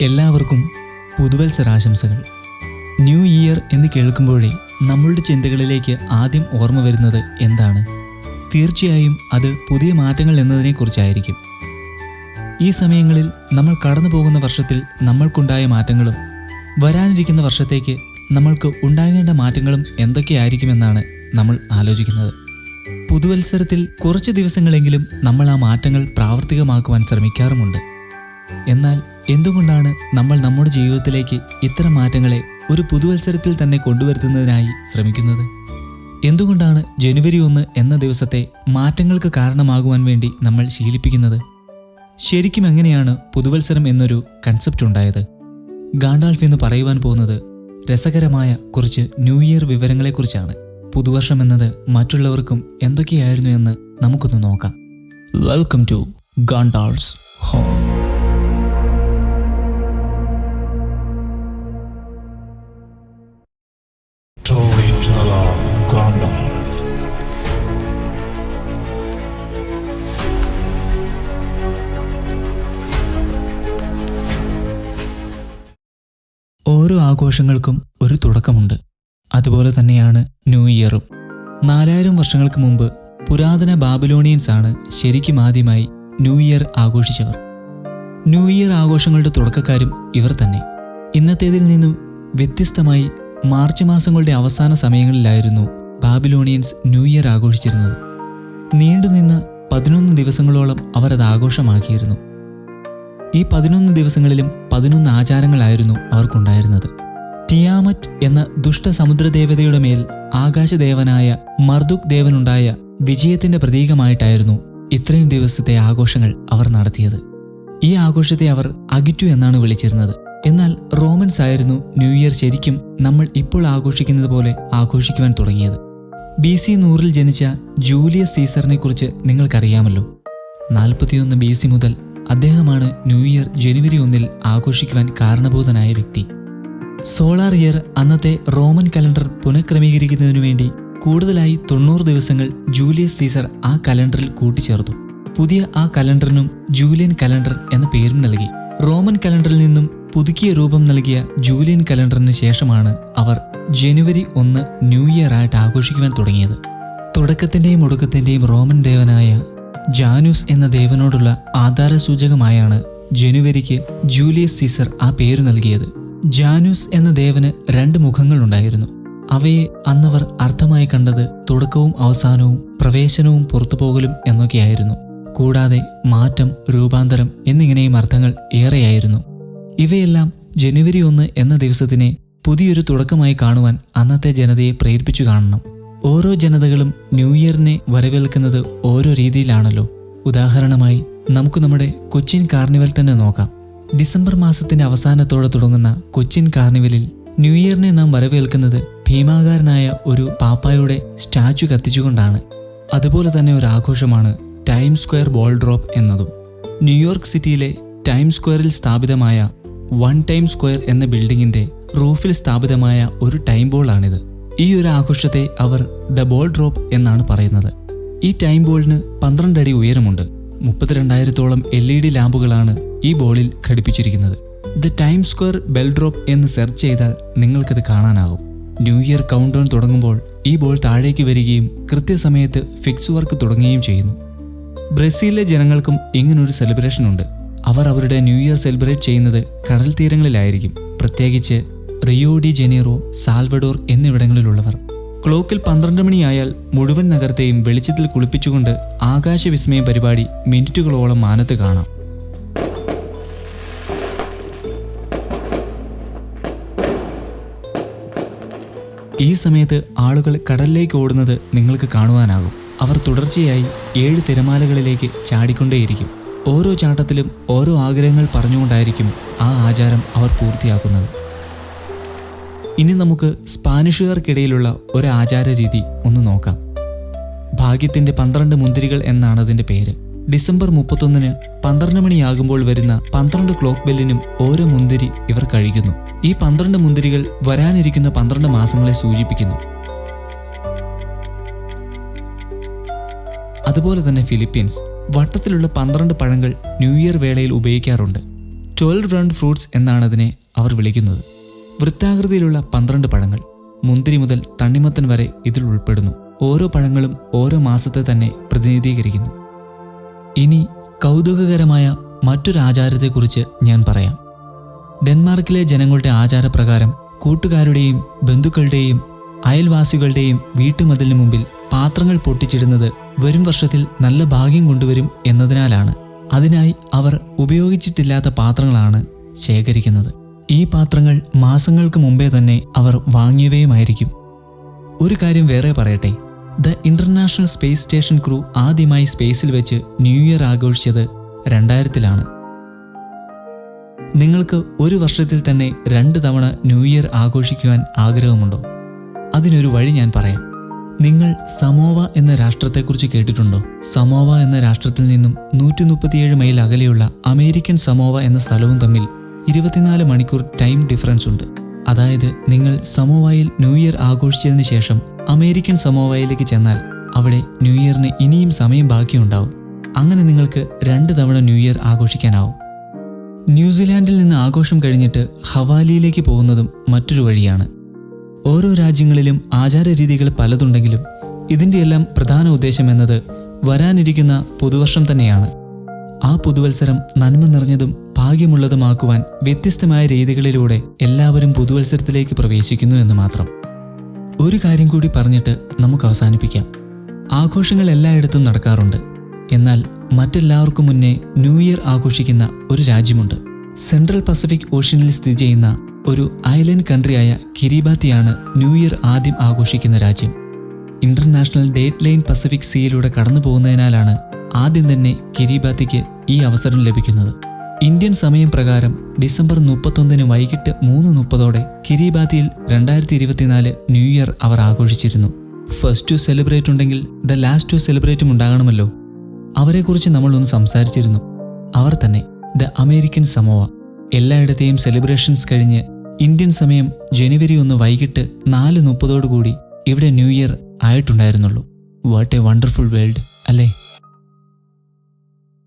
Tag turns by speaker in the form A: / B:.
A: എല്ലാവർക്കും പുതുവത്സരാശംസകൾ. New year എന്ന് കേൾക്കുമ്പോഴേ നമ്മളുടെ ചിന്തകളിലേക്ക് ആദ്യം ഓർമ്മ വരുന്നത് എന്താണ്? തീർച്ചയായും അത് പുതിയ മാറ്റങ്ങൾ എന്നതിനെക്കുറിച്ചായിരിക്കും. ഈ സമയങ്ങളിൽ നമ്മൾ കടന്നു പോകുന്ന വർഷത്തിൽ നമ്മൾക്കുണ്ടായ മാറ്റങ്ങളും വരാനിരിക്കുന്ന വർഷത്തേക്ക് നമ്മൾക്ക് ഉണ്ടാകേണ്ട മാറ്റങ്ങളും എന്തൊക്കെയായിരിക്കുമെന്നാണ് നമ്മൾ ആലോചിക്കുന്നത്. പുതുവത്സരത്തിൽ കുറച്ച് ദിവസങ്ങളെങ്കിലും നമ്മൾ ആ മാറ്റങ്ങൾ പ്രാവർത്തികമാക്കുവാൻ ശ്രമിക്കാറുമുണ്ട്. എന്നാൽ എന്തുകൊണ്ടാണ് നമ്മൾ നമ്മുടെ ജീവിതത്തിലേക്ക് ഇത്തരം മാറ്റങ്ങളെ ഒരു പുതുവത്സരത്തിൽ തന്നെ കൊണ്ടുവരുത്തുന്നതിനായി ശ്രമിക്കുന്നത്? എന്തുകൊണ്ടാണ് ജനുവരി ഒന്ന് എന്ന ദിവസത്തെ മാറ്റങ്ങൾക്ക് കാരണമാകുവാൻ വേണ്ടി നമ്മൾ ശീലിപ്പിക്കുന്നത്? ശരിക്കും എങ്ങനെയാണ് പുതുവത്സരം എന്നൊരു കൺസെപ്റ്റ് ഉണ്ടായത്? ഗാണ്ടാൾഫ് എന്ന് പറയുവാൻ പോകുന്നത് രസകരമായ കുറച്ച് ന്യൂ ഇയർ വിവരങ്ങളെക്കുറിച്ചാണ്. പുതുവർഷം എന്നത് മറ്റുള്ളവർക്കും എന്തൊക്കെയായിരുന്നു എന്ന് നമുക്കൊന്ന് നോക്കാം. വെൽക്കം ടു ഗാണ്ടാൾസ് ഹോം ഓരോ ആഘോഷങ്ങൾക്കും ഒരു തുടക്കമുണ്ട്. അതുപോലെ തന്നെയാണ് ന്യൂ ഇയറും. നാലായിരം വർഷങ്ങൾക്ക് മുമ്പ് പുരാതന ബാബിലോണിയൻസ് ആണ് ശരിക്കും ആദ്യമായി ന്യൂ ഇയർ ആഘോഷിച്ചവർ. ന്യൂ ഇയർ ആഘോഷങ്ങളുടെ തുടക്കക്കാരും ഇവർ തന്നെ. ഇന്നത്തേതിൽ നിന്നും വ്യത്യസ്തമായി മാർച്ച് മാസങ്ങളുടെ അവസാന സമയങ്ങളിലായിരുന്നു ബാബിലോണിയൻസ് ന്യൂ ഇയർ ആഘോഷിച്ചിരുന്നത്. നീണ്ടുനിന്ന് പതിനൊന്ന് ദിവസങ്ങളോളം അവർ അത് ആഘോഷമാക്കിയിരുന്നു. ഈ പതിനൊന്ന് ദിവസങ്ങളിലും പതിനൊന്ന് ആചാരങ്ങളായിരുന്നു അവർക്കുണ്ടായിരുന്നത്. ടിയാമറ്റ് എന്ന ദുഷ്ട സമുദ്രദേവതയുടെ മേൽ ആകാശദേവനായ മർദുക് ദേവനുണ്ടായ വിജയത്തിന്റെ പ്രതീകമായിട്ടായിരുന്നു ഇത്രയും ദിവസത്തെ ആഘോഷങ്ങൾ അവർ നടത്തിയത്. ഈ ആഘോഷത്തെ അവർ അകിറ്റു എന്നാണ് വിളിച്ചിരുന്നത്. എന്നാൽ റോമൻസ് ആയിരുന്നു ന്യൂ ഇയർ ശരിക്കും നമ്മൾ ഇപ്പോൾ ആഘോഷിക്കുന്നത് പോലെ ആഘോഷിക്കുവാൻ തുടങ്ങിയത്. ബി സി നൂറിൽ ജനിച്ച ജൂലിയസ് സീസറിനെ കുറിച്ച് നിങ്ങൾക്കറിയാമല്ലോ. നാൽപ്പത്തിയൊന്ന് ബി സി മുതൽ അദ്ദേഹമാണ് ന്യൂ ഇയർ ജനുവരി ഒന്നിൽ ആഘോഷിക്കുവാൻ കാരണഭൂതനായ വ്യക്തി. സോളാർ ഇയർ അന്നത്തെ റോമൻ കലണ്ടർ പുനഃക്രമീകരിക്കുന്നതിനു വേണ്ടി കൂടുതലായി തൊണ്ണൂറ് ദിവസങ്ങൾ ജൂലിയസ് സീസർ ആ കലണ്ടറിൽ കൂട്ടിച്ചേർത്തു. പുതിയ ആ കലണ്ടറിനും ജൂലിയൻ കലണ്ടർ എന്ന പേരും നൽകി. റോമൻ കലണ്ടറിൽ നിന്നും പുതുക്കിയ രൂപം നൽകിയ ജൂലിയൻ കലണ്ടറിന് ശേഷമാണ് അവർ ജനുവരി ഒന്ന് ന്യൂ ഇയർ ആയിട്ട് ആഘോഷിക്കുവാൻ തുടങ്ങിയത്. തുടക്കത്തിന്റെയും ഒടുക്കത്തിന്റെയും റോമൻ ദേവനായ ജാനൂസ് എന്ന ദേവനോടുള്ള ആധാരസൂചകമായാണ് ജനുവരിക്ക് ജൂലിയസ് സീസർ ആ പേര് നൽകിയത്. ജാനൂസ് എന്ന ദേവന് രണ്ട് മുഖങ്ങളുണ്ടായിരുന്നു. അവയെ അന്നവർ അർത്ഥമായി കണ്ടത് തുടക്കവും അവസാനവും പ്രവേശനവും പുറത്തുപോകലും എന്നൊക്കെയായിരുന്നു. കൂടാതെ മാറ്റം രൂപാന്തരം എന്നിങ്ങനെയും അർത്ഥങ്ങൾ ഏറെയായിരുന്നു. ഇവയെല്ലാം ജനുവരി ഒന്ന് എന്ന ദിവസത്തിനെ പുതിയൊരു തുടക്കമായി കാണുവാൻ അന്നത്തെ ജനതയെ പ്രേരിപ്പിച്ചു കാണണം. ഓരോ ജനതകളും ന്യൂ ഇയറിനെ വരവേൽക്കുന്നത് ഓരോ രീതിയിലാണല്ലോ. ഉദാഹരണമായി നമുക്ക് നമ്മുടെ കൊച്ചിൻ കാർണിവൽ തന്നെ നോക്കാം. ഡിസംബർ മാസത്തിന്റെ അവസാനത്തോടെ തുടങ്ങുന്ന കൊച്ചിൻ കാർണിവലിൽ ന്യൂ ഇയറിനെ നാം വരവേൽക്കുന്നത് ഭീമാകാരനായ ഒരു പാപ്പായുടെ സ്റ്റാച്ചു കത്തിച്ചുകൊണ്ടാണ്. അതുപോലെ തന്നെ ഒരു ആഘോഷമാണ് ടൈം സ്ക്വയർ ബോൾ ഡ്രോപ്പ് എന്നതും. ന്യൂയോർക്ക് സിറ്റിയിലെ ടൈം സ്ക്വയറിൽ സ്ഥാപിതമായ വൺ ടൈം സ്ക്വയർ എന്ന ബിൽഡിങ്ങിന്റെ റൂഫിൽ സ്ഥാപിതമായ ഒരു ടൈം ബോളാണിത്. ഈ ഒരു ആഘോഷത്തെ അവർ ദ ബോൾ ഡ്രോപ്പ് എന്നാണ് പറയുന്നത്. ഈ ടൈം ബോളിന് പന്ത്രണ്ട് അടി ഉയരമുണ്ട്. മുപ്പത്തിരണ്ടായിരത്തോളം എൽ ഇ ഡി ലാമ്പുകളാണ് ഈ ബോളിൽ ഘടിപ്പിച്ചിരിക്കുന്നത്. The Time Square bell drop എന്ന് സെർച്ച് ചെയ്താൽ നിങ്ങൾക്കത് കാണാനാകും. ന്യൂ ഇയർ കൗണ്ട് ഡൗൺ തുടങ്ങുമ്പോൾ ഈ ബോൾ താഴേക്ക് വരികയും കൃത്യസമയത്ത് ഫിക്സ് വർക്ക് തുടങ്ങുകയും ചെയ്യുന്നു. ബ്രസീലിലെ ജനങ്ങൾക്കും ഇങ്ങനൊരു സെലിബ്രേഷൻ ഉണ്ട് അവർ അവരുടെ ന്യൂ ഇയർ സെലിബ്രേറ്റ് ചെയ്യുന്നത് കടൽ തീരങ്ങളിലായിരിക്കും പ്രത്യേകിച്ച് റിയോ ഡി ജനീറോ സാൽവഡോർ എന്നിവിടങ്ങളിലുള്ളവർ. ക്ലോക്കിൽ പന്ത്രണ്ട് മണിയായാൽ മുഴുവൻ നഗരത്തെയും വെളിച്ചത്തിൽ കുളിപ്പിച്ചുകൊണ്ട് ആകാശവിസ്മയ പരിപാടി മിനിറ്റുകളോളം മാനത്ത് കാണാം. ഈ സമയത്ത് ആളുകൾ കടലിലേക്ക് ഓടുന്നത് നിങ്ങൾക്ക് കാണുവാനാകും. അവർ തുടർച്ചയായി ഏഴ് തിരമാലകളിലേക്ക് ചാടിക്കൊണ്ടേയിരിക്കും. ഓരോ ചാട്ടത്തിലും ഓരോ ആഗ്രഹങ്ങൾ പറഞ്ഞുകൊണ്ടായിരിക്കും ആ ആചാരം അവർ പൂർത്തിയാക്കുന്നത്. ഇനി നമുക്ക് സ്പാനിഷുകാർക്കിടയിലുള്ള ഒരു ആചാര രീതി ഒന്ന് നോക്കാം. ഭാഗ്യത്തിന്റെ പന്ത്രണ്ട് മുന്തിരികൾ എന്നാണ് അതിന്റെ പേര്. ഡിസംബർ മുപ്പത്തൊന്നിന് പന്ത്രണ്ട് മണിയാകുമ്പോൾ വരുന്ന പന്ത്രണ്ട് ക്ലോക്ക് ബെല്ലിനും ഓരോ മുന്തിരി ഇവർ കഴിക്കുന്നു. ഈ പന്ത്രണ്ട് മുന്തിരികൾ വരാനിരിക്കുന്ന പന്ത്രണ്ട് മാസങ്ങളെ സൂചിപ്പിക്കുന്നു. അതുപോലെ തന്നെ ഫിലിപ്പീൻസ്. വട്ടത്തിലുള്ള പന്ത്രണ്ട് പഴങ്ങൾ ന്യൂ ഇയർ വേളയിൽ ഉപയോഗിക്കാറുണ്ട്. ട്വൽവ് റൺ ഫ്രൂട്ട്സ് എന്നാണ് അതിനെ അവർ വിളിക്കുന്നത്. വൃത്താകൃതിയിലുള്ള പന്ത്രണ്ട് പഴങ്ങൾ മുന്തിരി മുതൽ തണ്ണിമത്തൻ വരെ ഇതിൽ ഉൾപ്പെടുന്നു. ഓരോ പഴങ്ങളും ഓരോ മാസത്തെ തന്നെ പ്രതിനിധീകരിക്കുന്നു. ഇനി കൗതുകകരമായ മറ്റൊരു ആചാരത്തെക്കുറിച്ച് ഞാൻ പറയാം. ഡെൻമാർക്കിലെ ജനങ്ങളുടെ ആചാരപ്രകാരം കൂട്ടുകാരുടെയും ബന്ധുക്കളുടെയും അയൽവാസികളുടെയും വീട്ടുമതിലിന് മുമ്പിൽ പാത്രങ്ങൾ പൊട്ടിച്ചിടുന്നത് വരും വർഷത്തിൽ നല്ല ഭാഗ്യം കൊണ്ടുവരും എന്നതിനാലാണ്. അതിനായി അവർ ഉപയോഗിച്ചിട്ടില്ലാത്ത പാത്രങ്ങളാണ് ശേഖരിക്കുന്നത്. ഈ പാത്രങ്ങൾ മാസങ്ങൾക്ക് മുമ്പേ തന്നെ അവർ വാങ്ങിയവയുമായിരിക്കും. ഒരു കാര്യം വേറെ പറയട്ടെ. The International Space Station crew ആദ്യമായി സ്പേസിൽ വെച്ച് ന്യൂ ഇയർ ആഘോഷിച്ചത് രണ്ടായിരത്തിലാണ്. നിങ്ങൾക്ക് ഒരു വർഷത്തിൽ തന്നെ രണ്ട് തവണ ന്യൂ ഇയർ ആഘോഷിക്കുവാൻ ആഗ്രഹമുണ്ടോ? അതിനൊരു വഴി ഞാൻ പറയാം. നിങ്ങൾ സമോവ എന്ന രാഷ്ട്രത്തെക്കുറിച്ച് കേട്ടിട്ടുണ്ടോ? സമോവ എന്ന രാഷ്ട്രത്തിൽ നിന്നും നൂറ്റി മൈൽ അകലെയുള്ള അമേരിക്കൻ സമോവ എന്ന സ്ഥലവും തമ്മിൽ ഇരുപത്തിനാല് മണിക്കൂർ ടൈം ഡിഫറൻസ് ഉണ്ട്. അതായത് നിങ്ങൾ സമോവായിൽ ന്യൂ ഇയർ ആഘോഷിച്ചതിന് ശേഷം അമേരിക്കൻ സമോവായിലേക്ക് ചെന്നാൽ അവിടെ ന്യൂ ഇയറിന് ഇനിയും സമയം ബാക്കിയുണ്ടാവും. അങ്ങനെ നിങ്ങൾക്ക് രണ്ട് തവണ ന്യൂ ഇയർ ആഘോഷിക്കാനാവും. ന്യൂസിലാൻഡിൽ നിന്ന് ആഘോഷം കഴിഞ്ഞിട്ട് ഹവാലിയിലേക്ക് പോകുന്നതും മറ്റൊരു വഴിയാണ്. ഓരോ രാജ്യങ്ങളിലും ആചാരരീതികൾ പലതുണ്ടെങ്കിലും ഇതിന്റെയെല്ലാം പ്രധാന ഉദ്ദേശം എന്നത് വരാനിരിക്കുന്ന പുതുവർഷം തന്നെയാണ്. ആ പുതുവത്സരം നന്മ നിറഞ്ഞതും ഭാഗ്യമുള്ളതുമാക്കുവാൻ വ്യത്യസ്തമായ രീതികളിലൂടെ എല്ലാവരും പുതുവത്സരത്തിലേക്ക് പ്രവേശിക്കുന്നു എന്ന് മാത്രം. ഒരു കാര്യം കൂടി പറഞ്ഞിട്ട് നമുക്ക് അവസാനിപ്പിക്കാം. ആഘോഷങ്ങൾ എല്ലായിടത്തും നടക്കാറുണ്ട്. എന്നാൽ മറ്റെല്ലാവർക്കും മുന്നേ ന്യൂ ഇയർ ആഘോഷിക്കുന്ന ഒരു രാജ്യമുണ്ട്. സെൻട്രൽ പസഫിക് ഓഷ്യനിൽ സ്ഥിതി ചെയ്യുന്ന ഒരു ഐലൻഡ് കൺട്രിയായ കിരിബാത്തിയാണ് ന്യൂ ഇയർ ആദ്യം ആഘോഷിക്കുന്ന രാജ്യം. ഇന്റർനാഷണൽ ഡേറ്റ് ലൈൻ പസഫിക് സീയിലൂടെ കടന്നു പോകുന്നതിനാലാണ് ആദ്യം തന്നെ കിരിബാത്തിക്ക് ഈ അവസരം ലഭിക്കുന്നത്. ഇന്ത്യൻ സമയം പ്രകാരം ഡിസംബർ മുപ്പത്തൊന്നിന് വൈകിട്ട് മൂന്ന് മുപ്പതോടെ കിരീബാതിയിൽ രണ്ടായിരത്തി ഇരുപത്തിനാല് ന്യൂ ഇയർ അവർ ആഘോഷിച്ചിരുന്നു. ഫസ്റ്റ് ടു സെലിബ്രേറ്റ് ഉണ്ടെങ്കിൽ ദ ലാസ്റ്റ് ടു സെലിബ്രേറ്റും ഉണ്ടാകണമല്ലോ. അവരെക്കുറിച്ച് നമ്മളൊന്ന് സംസാരിച്ചിരുന്നു. അവർ തന്നെ ദ അമേരിക്കൻ സമോവ. എല്ലായിടത്തെയും സെലിബ്രേഷൻസ് കഴിഞ്ഞ് ഇന്ത്യൻ സമയം ജനുവരി ഒന്ന് വൈകിട്ട് നാല് മുപ്പതോടുകൂടി ഇവിടെ ന്യൂ ഇയർ ആയിട്ടുണ്ടായിരുന്നുള്ളൂ. വാട്ട് എ വണ്ടർഫുൾ വേൾഡ് അല്ലേ?